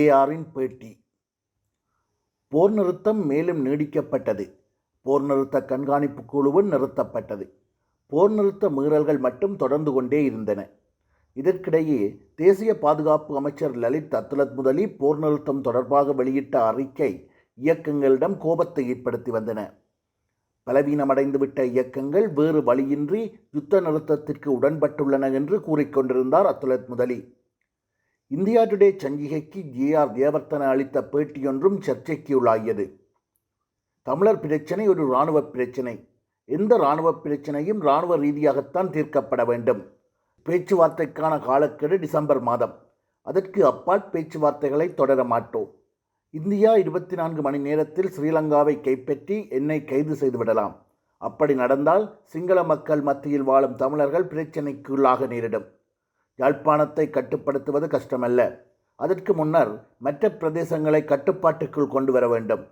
ஏஆரின் பேட்டி. போர் நிறுத்தம் மேலும் நீடிக்கப்பட்டது. போர் நிறுத்த கண்காணிப்பு குழுவும் நிறுத்தப்பட்டது. போர் நிறுத்த மீறல்கள் மட்டும் தொடர்ந்து கொண்டே இருந்தன. இதற்கிடையே தேசிய பாதுகாப்பு அமைச்சர் லலித் அத்துலத் முதலி போர் நிறுத்தம் தொடர்பாக வெளியிட்ட அறிக்கை இயக்கங்களிடம் கோபத்தை ஏற்படுத்தி வந்தன. பலவீனமடைந்துவிட்ட இயக்கங்கள் வேறு வழியின்றி யுத்த நிறுத்தத்திற்கு உடன்பட்டுள்ளன என்று கூறிக்கொண்டிருந்தார் அத்துலத் முதலி. இந்தியா டுடே சஞ்சிகைக்கு ஜே ஆர் தேவர்த்தன அளித்த பேட்டியொன்றும் சர்ச்சைக்கு உள்ளாகியது தமிழர் பிரச்சினை ஒரு இராணுவ பிரச்சினை. எந்த இராணுவ பிரச்சனையும் இராணுவ ரீதியாகத்தான் தீர்க்கப்பட வேண்டும். பேச்சுவார்த்தைக்கான காலக்கெடு டிசம்பர் மாதம். அதற்கு அப்பால் பேச்சுவார்த்தைகளை தொடர மாட்டோம். இந்தியா இருபத்தி நான்கு மணி நேரத்தில் ஸ்ரீலங்காவை கைப்பற்றி என்னை கைது செய்துவிடலாம் அப்படி நடந்தால் சிங்கள மக்கள் மத்தியில் வாழும் தமிழர்கள் பிரச்சினைக்குள்ளாக நேரிடும். யாழ்ப்பாணத்தை கட்டுப்படுத்துவது கஷ்டமல்ல. அதற்கு முன்னர் மற்ற பிரதேசங்களை கட்டுப்பாட்டுக்குள் கொண்டு வர வேண்டும்.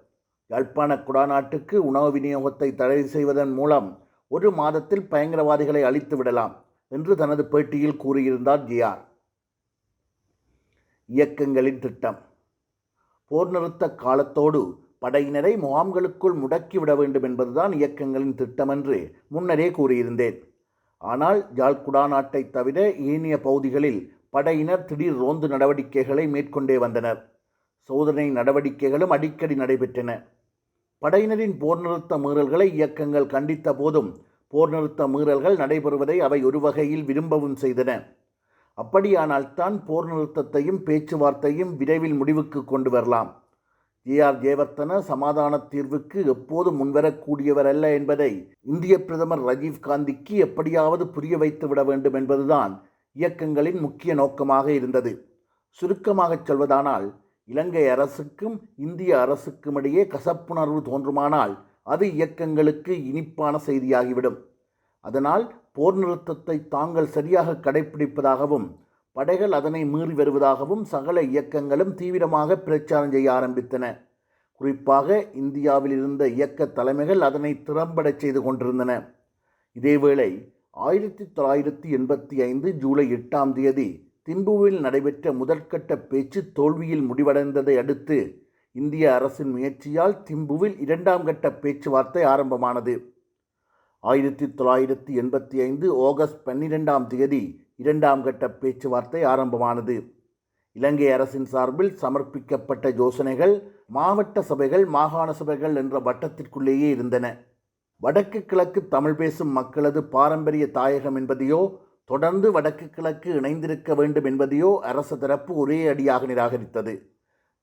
யாழ்ப்பாண குடாநாட்டுக்கு உணவு விநியோகத்தை தடை செய்வதன் மூலம் ஒரு மாதத்தில் பயங்கரவாதிகளை அழித்து விடலாம் என்று தனது பேட்டியில் கூறியிருந்தார் ஜிஆர் இயக்கங்களின் திட்டம். போர் நிறுத்த காலத்தோடு படையினரை முகாம்களுக்குள் முடக்கிவிட வேண்டும் என்பதுதான் இயக்கங்களின் திட்டம் என்று முன்னரே கூறியிருந்தேன். ஆனால் ஜாழ்குடா நாட்டை தவிர ஏனைய பகுதிகளில் படையினர் திடீர் ரோந்து நடவடிக்கைகளை மேற்கொண்டே வந்தனர். சோதனை நடவடிக்கைகளும் அடிக்கடி நடைபெற்றன. படையினரின் போர் நிறுத்த மீறல்களை இயக்கங்கள் கண்டித்த போதும் போர் நிறுத்த மீறல்கள் நடைபெறுவதை அவை ஒரு வகையில் விரும்பவும் செய்தன. அப்படியானால்தான் போர் நிறுத்தத்தையும் பேச்சுவார்த்தையும் விரைவில் முடிவுக்கு கொண்டு வரலாம். ஜே ஆர் ஜெயவர்த்தன சமாதான தீர்வுக்கு எப்போதும் முன்வரக்கூடியவர் அல்ல என்பதை இந்திய பிரதமர் ரஜீவ் காந்திக்கு எப்படியாவது புரிய வைத்து விட வேண்டும் என்பதுதான் இயக்கங்களின் முக்கிய நோக்கமாக இருந்தது. சுருக்கமாகச் சொல்வதானால் இலங்கை அரசுக்கும் இந்திய அரசுக்கும் இடையே கசப்புணர்வு தோன்றுமானால் அது இயக்கங்களுக்கு இனிப்பான செய்தியாகிவிடும். அதனால் போர் நிறுத்தத்தை தாங்கள் சரியாக கடைபிடிப்பதாகவும் படைகள் அதனை மீறி வருவதாகவும் சகல இயக்கங்களும் தீவிரமாக பிரச்சாரம் செய்ய ஆரம்பித்தன. குறிப்பாக இந்தியாவில் இருந்த இயக்க தலைமைகள் அதனை திறம்படச் செய்து கொண்டிருந்தன. இதேவேளை ஆயிரத்தி தொள்ளாயிரத்தி எண்பத்தி ஐந்து ஜூலை எட்டாம் தேதி திம்புவில் நடைபெற்ற முதற்கட்ட பேச்சு தோல்வியில் முடிவடைந்ததை அடுத்து இந்திய அரசின் முயற்சியால் திம்புவில் இரண்டாம் கட்ட பேச்சுவார்த்தை ஆரம்பமானது. ஆயிரத்தி தொள்ளாயிரத்தி எண்பத்தி ஐந்து ஆகஸ்ட் பன்னிரெண்டாம் தேதி இரண்டாம் கட்ட பேச்சுவார்த்தை ஆரம்பமானது. இலங்கை அரசின் சார்பில் சமர்ப்பிக்கப்பட்ட யோசனைகள் மாவட்ட சபைகள் மாகாண சபைகள் என்ற வட்டத்திற்குள்ளேயே இருந்தன. வடக்கு கிழக்கு தமிழ் பேசும் மக்களது பாரம்பரிய தாயகம் என்பதையோ தொடர்ந்து வடக்கு கிழக்கு இணைந்திருக்க வேண்டும் என்பதையோ அரசு தரப்பு ஒரே அடியாக நிராகரித்தது.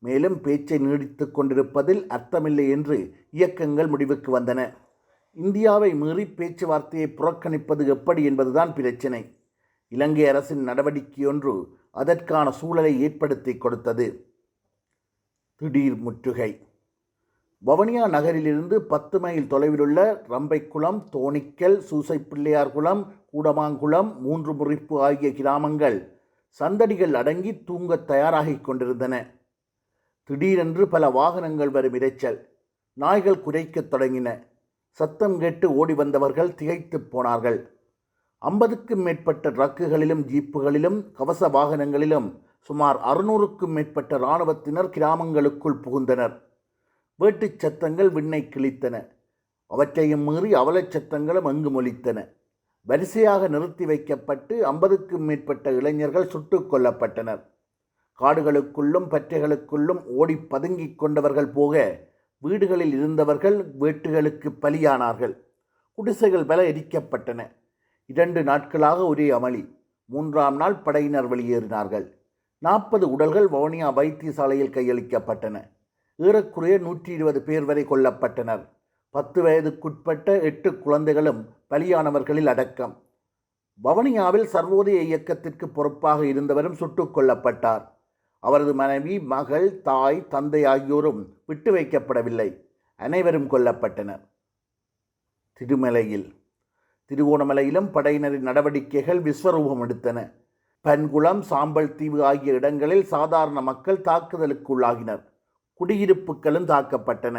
மேலும் பேச்சை நீடித்து கொண்டிருப்பதில் அர்த்தமில்லை என்று இயக்கங்கள் முடிவுக்கு வந்தன. இந்தியாவை மீறி பேச்சுவார்த்தையை புறக்கணிப்பது எப்படி என்பதுதான் பிரச்சினை. இலங்கை அரசின் நடவடிக்கையொன்று அதற்கான சூழலை ஏற்படுத்தி கொடுத்தது. திடீர் முற்றுகை. வவனியா நகரிலிருந்து பத்து மைல் தொலைவிலுள்ள ரம்பைக்குளம் தோணிக்கல் சூசைப்பிள்ளையார்குளம் கூடமாங்குளம் மூன்று முறிப்பு ஆகிய கிராமங்கள் சந்தடிகள் அடங்கி தூங்க தயாராகிக் கொண்டிருந்தன. திடீரென்று பல வாகனங்கள் வரும் இரைச்சல். நாய்கள் குறைக்கத் தொடங்கின. சத்தம் கேட்டு ஓடி வந்தவர்கள் திகைத்துப் போனார்கள். ஐம்பதுக்கும் மேற்பட்ட ட்ரக்குகளிலும் ஜீப்புகளிலும் கவச வாகனங்களிலும் சுமார் அறுநூறுக்கும் மேற்பட்ட இராணுவத்தினர் கிராமங்களுக்குள் புகுந்தனர். வேட்டுச் சத்தங்கள் விண்ணை கிழித்தன. அவற்றையும் மீறி அவலச் சத்தங்களும் அங்கு மொழித்தன. வரிசையாக நிறுத்தி வைக்கப்பட்டு ஐம்பதுக்கும் மேற்பட்ட இளைஞர்கள் சுட்டுக் கொல்லப்பட்டனர். காடுகளுக்குள்ளும் பற்றைகளுக்குள்ளும் ஓடி பதுங்கிக் கொண்டவர்கள் போக வீடுகளில் இருந்தவர்கள் வேட்டுகளுக்கு பலியானார்கள். குடிசைகள் பல எரிக்கப்பட்டன. இரண்டு நாட்களாக ஒரே அமளி. மூன்றாம் நாள் படையினர் வெளியேறினார்கள். நாற்பது உடல்கள் வவுனியா வைத்தியசாலையில் கையளிக்கப்பட்டன. ஏறக்குறைய நூற்றி இருபது பேர் வரை கொல்லப்பட்டனர். பத்து வயதுக்குட்பட்ட எட்டு குழந்தைகளும் பலியானவர்களில் அடக்கம். வவுனியாவில் சர்வோதய இயக்கத்திற்கு பொறுப்பாக இருந்தவரும் சுட்டுக் கொல்லப்பட்டார். அவரது மனைவி மகள் தாய் தந்தை ஆகியோரும் விட்டு வைக்கப்படவில்லை. அனைவரும் கொல்லப்பட்டனர். திருமலையில் திருகோணமலையிலும் படையினரின் நடவடிக்கைகள் விஸ்வரூபம் எடுத்தன. பன்குளம் சாம்பல் தீவு ஆகிய இடங்களில் சாதாரண மக்கள் தாக்குதலுக்குள்ளாகினர். குடியிருப்புகளும் தாக்கப்பட்டன.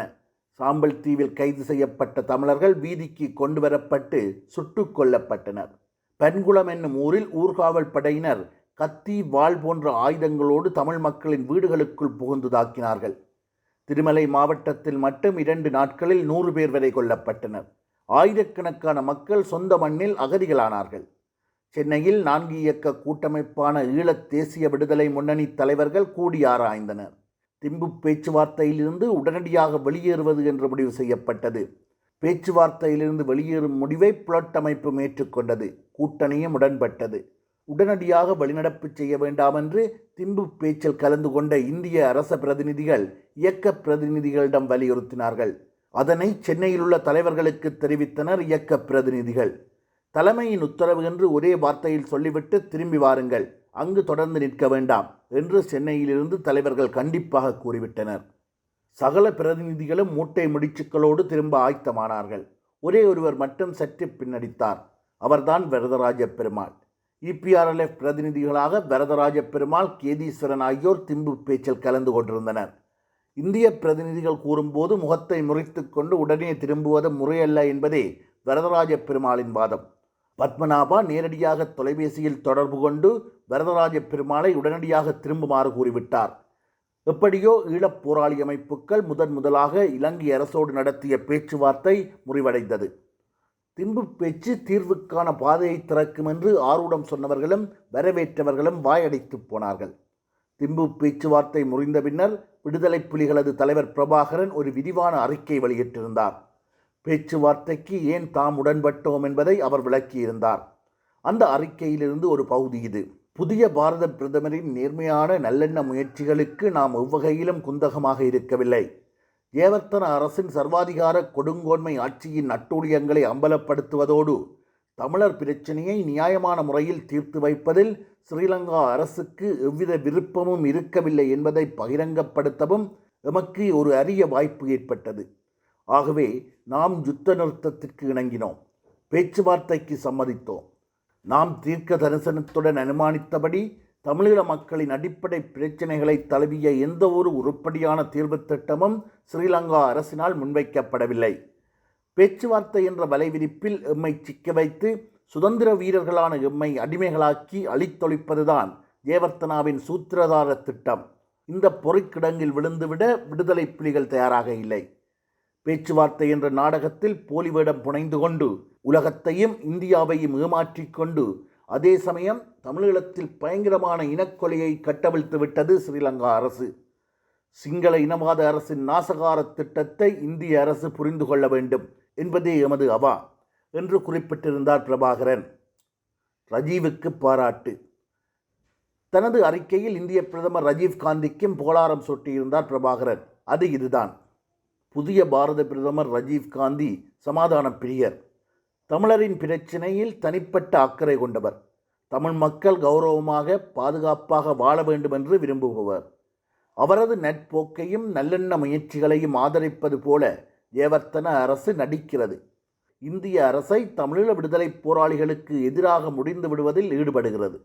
சாம்பல் தீவில் கைது செய்யப்பட்ட தமிழர்கள் வீதிக்கு கொண்டு வரப்பட்டு சுட்டுக் கொல்லப்பட்டனர். பன்குளம் என்னும் ஊரில் ஊர்காவல் படையினர் கத்தி வாள் போன்ற ஆயுதங்களோடு தமிழ் மக்களின் வீடுகளுக்குள் புகுந்து தாக்கினார்கள் திருமலை மாவட்டத்தில் மட்டும் இரண்டு நாட்களில் நூறு பேர் வரை கொல்லப்பட்டனர். ஆயிரக்கணக்கான மக்கள் சொந்த மண்ணில் அகதிகளானார்கள். சென்னையில் நான்கு இயக்க கூட்டமைப்பான ஈழத் தேசிய விடுதலை முன்னணி தலைவர்கள் கூடி ஆராய்ந்தனர். திம்பு பேச்சுவார்த்தையிலிருந்து உடனடியாக வெளியேறுவது என்று முடிவு செய்யப்பட்டது. பேச்சுவார்த்தையிலிருந்து வெளியேறும் முடிவை புலட்டமைப்பு ஏற்றுக்கொண்டது. கூட்டணியும் உடன்பட்டது. உடனடியாக வழிநடப்பு செய்ய வேண்டாம் என்று திம்பு பேச்சில் கலந்து கொண்ட இந்திய அரச பிரதிநிதிகள் இயக்க பிரதிநிதிகளிடம் வலியுறுத்தினார்கள். அதனை சென்னையில் உள்ள தலைவர்களுக்கு தெரிவித்தனர் இயக்க பிரதிநிதிகள். தலைமையின் உத்தரவு என்று ஒரே வார்த்தையில் சொல்லிவிட்டு திரும்பி வாருங்கள் அங்கு தொடர்ந்து நிற்க வேண்டாம் என்று சென்னையிலிருந்து தலைவர்கள் கண்டிப்பாக கூறிவிட்டனர். சகல பிரதிநிதிகளும் மூட்டை முடிச்சுக்களோடு திரும்ப ஆயத்தமானார்கள். ஒரே ஒருவர் மட்டும் சற்று பின்னடித்தார். அவர்தான் வரதராஜ பெருமாள். இபிஆர்எல்எஃப் பிரதிநிதிகளாக வரதராஜ பெருமாள் கேதீஸ்வரன் ஆகியோர் திம்பு பேச்சில் கலந்து கொண்டிருந்தனர். இந்திய பிரதிநிதிகள் கூறும்போது முகத்தை முறித்து கொண்டு உடனே திரும்புவது முறையல்ல என்பதே வரதராஜ பெருமாளின் வாதம். பத்மநாபா நேரடியாக தொலைபேசியில் தொடர்பு கொண்டு வரதராஜ பெருமாளை உடனடியாக திரும்புமாறு கூறிவிட்டார். எப்படியோ ஈழப் போராளி அமைப்புகள் முதன் முதலாக இலங்கை அரசோடு நடத்திய பேச்சுவார்த்தை முறிவடைந்தது. திம்பு பேச்சு தீர்வுக்கான பாதையை திறக்கும் என்று ஆர்வடம் சொன்னவர்களும் வரவேற்றவர்களும் வாயடைத்து போனார்கள். திம்பு பேச்சுவார்த்தை முறிந்த பின்னர் விடுதலை புலிகளது தலைவர் பிரபாகரன் ஒரு விரிவான அறிக்கை வெளியிட்டிருந்தார். பேச்சுவார்த்தைக்கு ஏன் தாம் உடன்பட்டோம் என்பதை அவர் விளக்கியிருந்தார். அந்த அறிக்கையிலிருந்து ஒரு பகுதி இது. புதிய பாரத பிரதமரின் நேர்மையான நல்லெண்ண முயற்சிகளுக்கு நாம் எவ்வகையிலும் குந்தகமாக இருக்கவில்லை. தேவர்த்தன அரசின் சர்வாதிகார கொடுங்கோன்மை ஆட்சியின் நட்டூழியங்களை அம்பலப்படுத்துவதோடு தமிழர் பிரச்சனையை நியாயமான முறையில் தீர்த்து வைப்பதில் ஸ்ரீலங்கா அரசுக்கு எவ்வித விருப்பமும் இருக்கவில்லை என்பதை பகிரங்கப்படுத்தவும் எமக்கு ஒரு அரிய வாய்ப்பு ஏற்பட்டது. ஆகவே நாம் யுத்த நிறுத்தத்திற்கு இணங்கினோம். பேச்சுவார்த்தைக்கு சம்மதித்தோம். நாம் தீர்க்க தரிசனத்துடன் அனுமானித்தபடி தமிழீழ மக்களின் அடிப்படை பிரச்சினைகளை தழுவிய எந்த ஒரு உருப்படியான தீர்வுத் திட்டமும் ஸ்ரீலங்கா அரசினால் முன்வைக்கப்படவில்லை. பேச்சுவார்த்தை என்ற வலைவிரிப்பில் எம்மை சிக்க வைத்து சுதந்திர வீரர்களான எம்மை அடிமைகளாக்கி அழித்தொழிப்பதுதான் தேவர்த்தனாவின் சூத்திரதார திட்டம். இந்த பொறிக்கிடங்கில் விழுந்துவிட விடுதலை புலிகள் தயாராக இல்லை. பேச்சுவார்த்தை என்ற நாடகத்தில் போலி வேடம் புனைந்து கொண்டு உலகத்தையும் இந்தியாவையும் ஏமாற்றிக்கொண்டு அதே சமயம் தமிழீழத்தில் பயங்கரமான இனக்கொலையை கட்டவிழ்த்து விட்டது ஸ்ரீலங்கா அரசு. சிங்கள இனவாத அரசின் நாசகார திட்டத்தை இந்திய அரசு புரிந்து கொள்ள வேண்டும் என்பதே எமது அவா என்று குறிப்பிட்டிருந்தார் பிரபாகரன். ரஜீவுக்கு பாராட்டு. தனது அறிக்கையில் இந்திய பிரதமர் ரஜீவ் காந்திக்கும் போலாரம் சூட்டியிருந்தார் பிரபாகரன். அது இதுதான். புதிய பாரத பிரதமர் ரஜீவ் காந்தி சமாதான பிரியர். தமிழரின் பிரச்சினையில் தனிப்பட்ட அக்கறை கொண்டவர். தமிழ் மக்கள் கௌரவமாக பாதுகாப்பாக வாழ வேண்டும் என்று விரும்புபவர். அவரது நட்போக்கையும் நல்லெண்ண முயற்சிகளையும் ஆதரிப்பது போல ஏவர்த்தன அரசு நடிக்கிறது. இந்திய அரசை தமிழீழ விடுதலை போராளிகளுக்கு எதிராக முடிந்து விடுவதில் ஈடுபடுகிறது.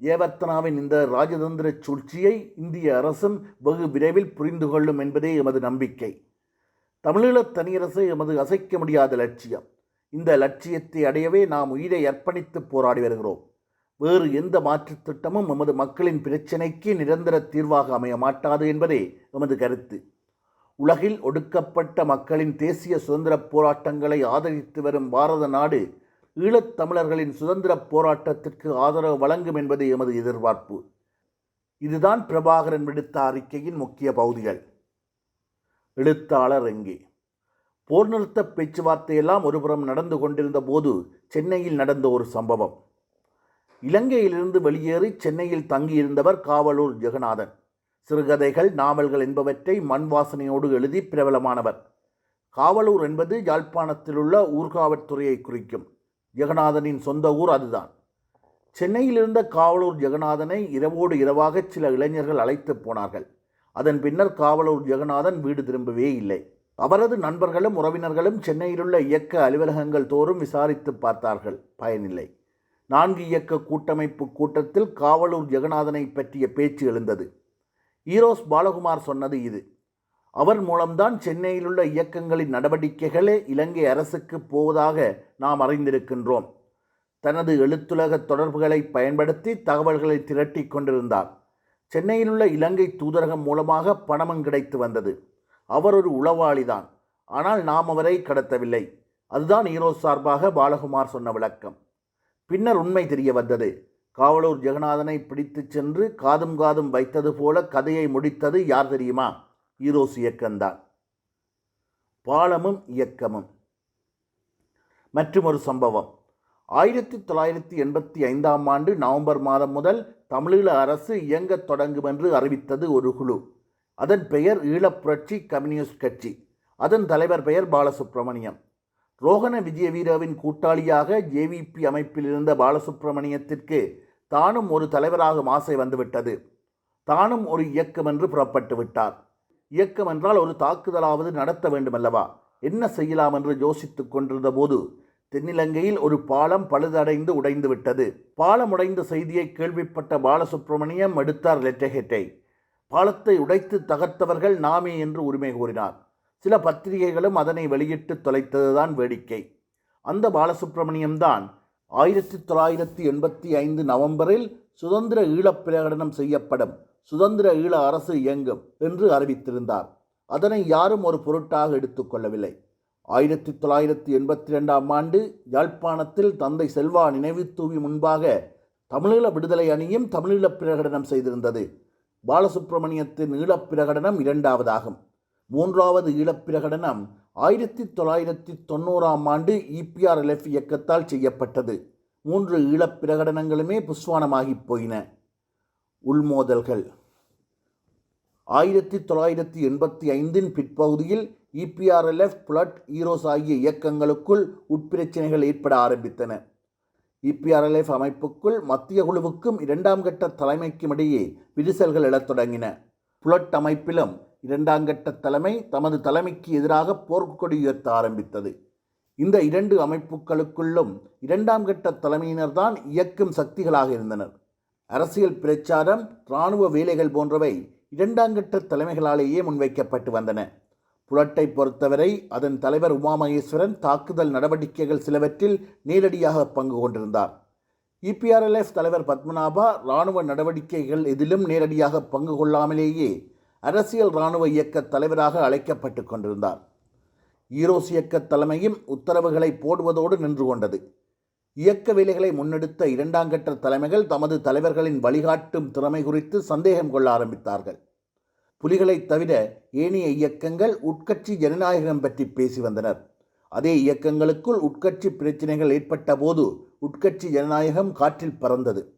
ஏவர்த்தனாவின் இந்த ராஜதந்திர சூழ்ச்சியை இந்திய அரசும் வெகு விரைவில் புரிந்து கொள்ளும் என்பதே எமது நம்பிக்கை. தமிழீழ தனியரசு எமது அசைக்க முடியாத லட்சியம். இந்த லட்சியத்தை அடையவே நாம் உயிரை அர்ப்பணித்து போராடி வருகிறோம். வேறு எந்த மாற்றுத் திட்டமும் எமது மக்களின் பிரச்சினைக்கு நிரந்தர தீர்வாக அமைய மாட்டாது என்பதே எமது கருத்து. உலகில் ஒடுக்கப்பட்ட மக்களின் தேசிய சுதந்திர போராட்டங்களை ஆதரித்து வரும் பாரத நாடு ஈழத்தமிழர்களின் சுதந்திர போராட்டத்திற்கு ஆதரவு வழங்கும் என்பது எமது எதிர்பார்ப்பு. இதுதான் பிரபாகரன் விடுத்த அறிக்கையின் முக்கிய பகுதிகள். எழுத்தாளர் எங்கே? போர் நிறுத்த பேச்சுவார்த்தையெல்லாம் ஒருபுறம் நடந்து கொண்டிருந்த போது சென்னையில் நடந்த ஒரு சம்பவம். இலங்கையிலிருந்து வெளியேறி சென்னையில் தங்கியிருந்தவர் காவலூர் ஜெகநாதன். சிறுகதைகள் நாவல்கள் என்பவற்றை மண் வாசனையோடு எழுதி பிரபலமானவர். காவலூர் என்பது யாழ்ப்பாணத்திலுள்ள ஊர்காவற்துறையை குறிக்கும். ஜெகநாதனின் சொந்த ஊர் அதுதான். சென்னையில் இருந்த காவலூர் ஜெகநாதனை இரவோடு இரவாக சில இளைஞர்கள் அழைத்து போனார்கள். அதன் பின்னர் காவலூர் ஜெகநாதன் வீடு திரும்பவே இல்லை. அவரது நண்பர்களும் உறவினர்களும் சென்னையிலுள்ள இயக்க அலுவலகங்கள் தோறும் விசாரித்து பார்த்தார்கள். பயனில்லை. நான்கு இயக்க கூட்டமைப்பு கூட்டத்தில் காவலூர் ஜெகநாதனை பற்றிய பேச்சு எழுந்தது. ஈரோஸ் பாலகுமார் சொன்னது இது. அவர் மூலம்தான் சென்னையிலுள்ள இயக்கங்களின் நடவடிக்கைகளே இலங்கை அரசுக்கு போவதாக நாம் அறிந்திருக்கின்றோம். தனது எழுத்துலக தொடர்புகளை பயன்படுத்தி தகவல்களை திரட்டி கொண்டிருந்தார். சென்னையிலுள்ள இலங்கை தூதரகம் மூலமாக பணமும் கிடைத்து வந்தது. அவர் ஒரு உளவாளிதான். ஆனால் நாம் அவரை கடத்தவில்லை. அதுதான் ஈரோஸ் சார்பாக பாலகுமார் சொன்ன விளக்கம். பின்னர் உண்மை தெரிய வந்தது. காவலூர் ஜெகநாதனை பிடித்துச் சென்று காதும் காதும் வைத்தது போல கதையை முடித்தது யார் தெரியுமா? ஈரோஸ் இயக்கம்தான். பாலமும் இயக்கமும். மற்றும் ஒரு சம்பவம். ஆயிரத்தி தொள்ளாயிரத்தி எண்பத்தி ஐந்தாம் ஆண்டு நவம்பர் மாதம் முதல் தமிழீழ அரசு இயங்கத் தொடங்கும் என்று அறிவித்தது ஒரு குழு. அதன் பெயர் ஈழப்புரட்சி கம்யூனிஸ்ட் கட்சி. அதன் தலைவர் பெயர் பாலசுப்பிரமணியம் ரோகண விஜயவீரவின் கூட்டாளியாக ஜேவிபி அமைப்பில் இருந்த பாலசுப்பிரமணியத்திற்கு தானும் ஒரு தலைவராகும் ஆசை வந்துவிட்டது. தானும் ஒரு இயக்கம் என்று புறப்பட்டு விட்டார். இயக்கம் என்றால் ஒரு தாக்குதலாவது நடத்த வேண்டுமல்லவா? என்ன செய்யலாம் என்று யோசித்துக் கொண்டிருந்த போது தென்னிலங்கையில் ஒரு பாலம் பழுதடைந்து உடைந்து விட்டது. பாலம் உடைந்த செய்தியை கேள்விப்பட்ட பாலசுப்பிரமணியம் எடுத்தார் லெட்டகெட்டை பாலத்தை உடைத்து தகர்த்தவர்கள் நாமே என்று உரிமை கூறினார் சில பத்திரிகைகளும் அதனை வெளியிட்டு தொலைத்ததுதான் வேடிக்கை. அந்த பாலசுப்பிரமணியம்தான் ஆயிரத்தி தொள்ளாயிரத்தி எண்பத்தி ஐந்து நவம்பரில் சுதந்திர ஈழப் பிரகடனம் செய்யப்படும் சுதந்திர ஈழ அரசு இயங்கும் என்று அறிவித்திருந்தார். அதனை யாரும் ஒரு பொருட்டாக எடுத்துக்கொள்ளவில்லை ஆயிரத்தி தொள்ளாயிரத்தி எண்பத்தி ரெண்டாம் ஆண்டு யாழ்ப்பாணத்தில் தந்தை செல்வா நினைவு தூவி முன்பாக தமிழீழ விடுதலை அணியும் தமிழீழ பிரகடனம் செய்திருந்தது. பாலசுப்பிரமணியத்தின் ஈழப்பிரகடனம் இரண்டாவதாகும். மூன்றாவது ஈழப்பிரகடனம் ஆயிரத்தி தொள்ளாயிரத்தி தொண்ணூறாம் ஆண்டு இபிஆர்எல்எஃப் இயக்கத்தால் செய்யப்பட்டது. மூன்று ஈழப்பிரகடனங்களுமே பிரகடனங்களுமே போயின. உள்மோதல்கள். ஆயிரத்தி தொள்ளாயிரத்தி எண்பத்தி ஐந்தின் பிற்பகுதியில் இபிஆர்எல்எஃப் புளட் ஈரோஸ் ஆகிய இயக்கங்களுக்குள் உட்பிரச்சனைகள் ஏற்பட ஆரம்பித்தன. இபிஆர்எல்எஃப் அமைப்புக்குள் மத்திய குழுவுக்கும் இரண்டாம் கட்ட தலைமைக்கும் இடையே விரிசல்கள் எழத் தொடங்கின. புலட் அமைப்பிலும் இரண்டாம் கட்ட தலைமை தமது தலைமைக்கு எதிராக போர்க்கொடி உயர்த்த ஆரம்பித்தது. இந்த இரண்டு அமைப்புகளுக்குள்ளும் இரண்டாம் கட்ட தலைமையினர்தான் இயக்கும் சக்திகளாக இருந்தனர். அரசியல் பிரச்சாரம் இராணுவ வேலைகள் போன்றவை இரண்டாம் கட்ட தலைமைகளாலேயே முன்வைக்கப்பட்டு வந்தன. புலட்டை பொறுத்தவரை அதன் தலைவர் உமா மகேஸ்வரன் தாக்குதல் நடவடிக்கைகள் சிலவற்றில் நேரடியாக பங்கு கொண்டிருந்தார். இபிஆர்எல்எஃப் தலைவர் பத்மநாபா இராணுவ நடவடிக்கைகள் எதிலும் நேரடியாக பங்கு கொள்ளாமலேயே அரசியல் இராணுவ இயக்க தலைவராக அழைக்கப்பட்டு கொண்டிருந்தார். ஈரோஸ் இயக்க தலைமையும் உத்தரவுகளை போடுவதோடு நின்று கொண்டது. இயக்க வேலைகளை முன்னெடுத்த இரண்டாம் கட்ட தலைமைகள் தமது தலைவர்களின் வழிகாட்டும் திறமை குறித்து சந்தேகம் கொள்ள ஆரம்பித்தார்கள். புலிகளைத் தவிர ஏனைய இயக்கங்கள் உட்கட்சி ஜனநாயகம் பற்றி பேசி வந்தனர். அதே இயக்கங்களுக்குள் உட்கட்சி பிரச்சினைகள் ஏற்பட்ட போது உட்கட்சி ஜனநாயகம் காற்றில் பறந்தது.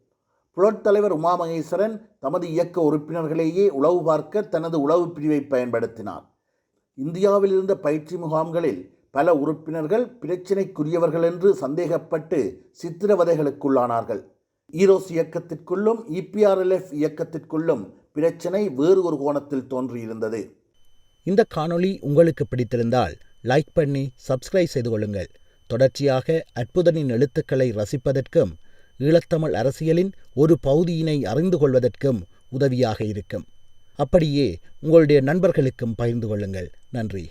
புலட் உமாமகேஸ்வரன் உமா மகேஸ்வரன் தமது இயக்க உறுப்பினர்களையே உளவு பார்க்க தனது உளவு பிரிவை பயன்படுத்தினார். இந்தியாவில் இருந்த பயிற்சி முகாம்களில் பல உறுப்பினர்கள் பிரச்சினைக்குரியவர்கள் என்று சந்தேகப்பட்டு சித்திரவதைகளுக்குள்ளானார்கள். ஈரோஸ் இயக்கத்திற்குள்ளும் இபிஆர்எல்எஃப் இயக்கத்திற்குள்ளும் பிரச்சனை வேறு ஒரு கோணத்தில் தோன்றியிருந்தது. இந்த காணொளி உங்களுக்கு பிடித்திருந்தால் லைக் பண்ணி சப்ஸ்கிரைப் செய்து கொள்ளுங்கள். தொடர்ச்சியாக அற்புதனின் எழுத்துக்களை ரசிப்பதற்கும் ஈழத்தமிழ் அரசியலின் ஒரு பகுதியினை அறிந்து கொள்வதற்கும் உதவியாக இருக்கும். அப்படியே உங்களுடைய நண்பர்களுக்கும் பகிர்ந்து கொள்ளுங்கள். நன்றி.